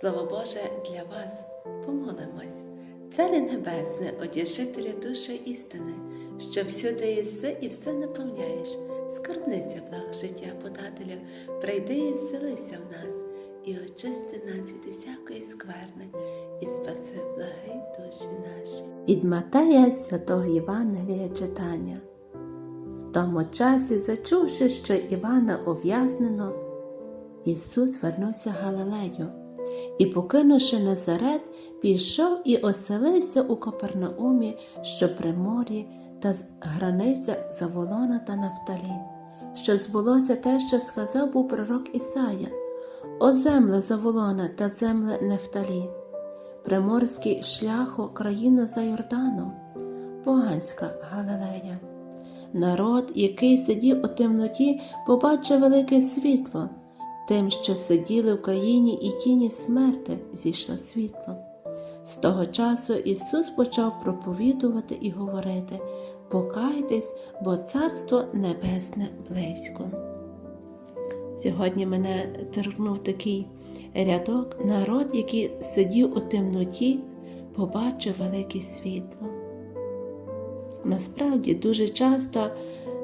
Слово Боже для вас помолимось. Царю Небесне, одішителя душі істини, що всюди єси і все наповняєш, скарбниця благ життя подателів, прийди і вселися в нас, і очисти нас від усякої скверни, і спаси благи душі наші. Від Матея святого Євангелія читання. В тому часі, зачувши, що Івана ув'язнено, Ісус вернувся Галилею і, покинувши Назарет, пішов і оселився у Капернаумі, що при морі та границя Заволона та Нафталі, що збулося те, що сказав був пророк Ісая, О земле Заволона та земле Нефталі, приморський шляху країну за Йорданом, поганська Галилея. Народ, який сидів у темноті, побачив велике світло. Тим, що сиділи в країні і тіні смерти, зійшло світло. З того часу Ісус почав проповідувати і говорити Покайтесь, бо Царство Небесне близько. Сьогодні мене торкнув такий рядок, народ, який сидів у темноті, побачив велике світло. Насправді, дуже часто,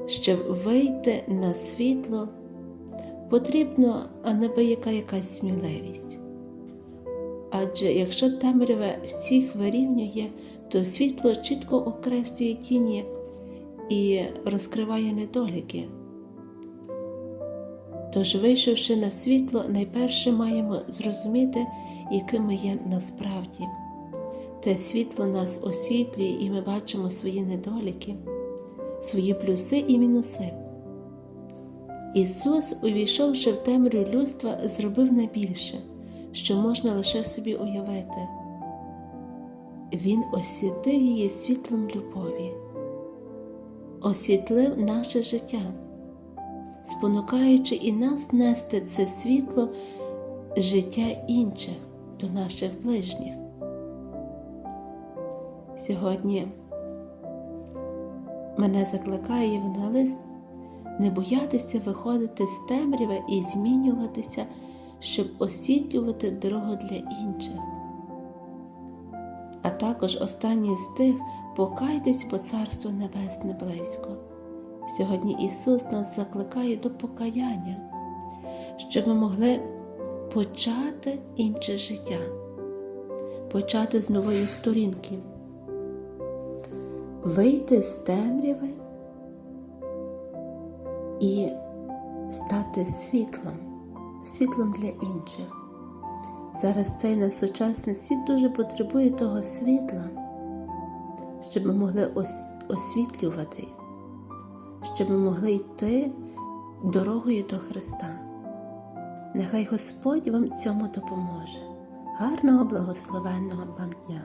щоб вийти на світло, потрібно неабияка якась сміливість. Адже якщо темрява всіх вирівнює, то світло чітко окреслює тіні і розкриває недоліки. Тож, вийшовши на світло, найперше маємо зрозуміти, яким ми є насправді. Те світло нас освітлює, і ми бачимо свої недоліки, свої плюси і мінуси. Ісус, увійшовши в темрю людства, зробив найбільше, що можна лише собі уявити. Він освітив її світлом любові, освітлив наше життя, спонукаючи і нас нести це світло життя інших до наших ближніх. Сьогодні мене закликає євангелист не боятися виходити з темряви і змінюватися, щоб освітлювати дорогу для інших. А також останній з тих покайтесь по Царству Небесне близько. Сьогодні Ісус нас закликає до покаяння, щоб ми могли почати інше життя, почати з нової сторінки, вийти з темряви і стати світлом, світлом для інших. Зараз цей наш сучасний світ дуже потребує того світла, щоб ми могли ос- освітлювати, щоб ми могли йти дорогою до Христа. Нехай Господь вам цьому допоможе. Гарного благословенного вам дня!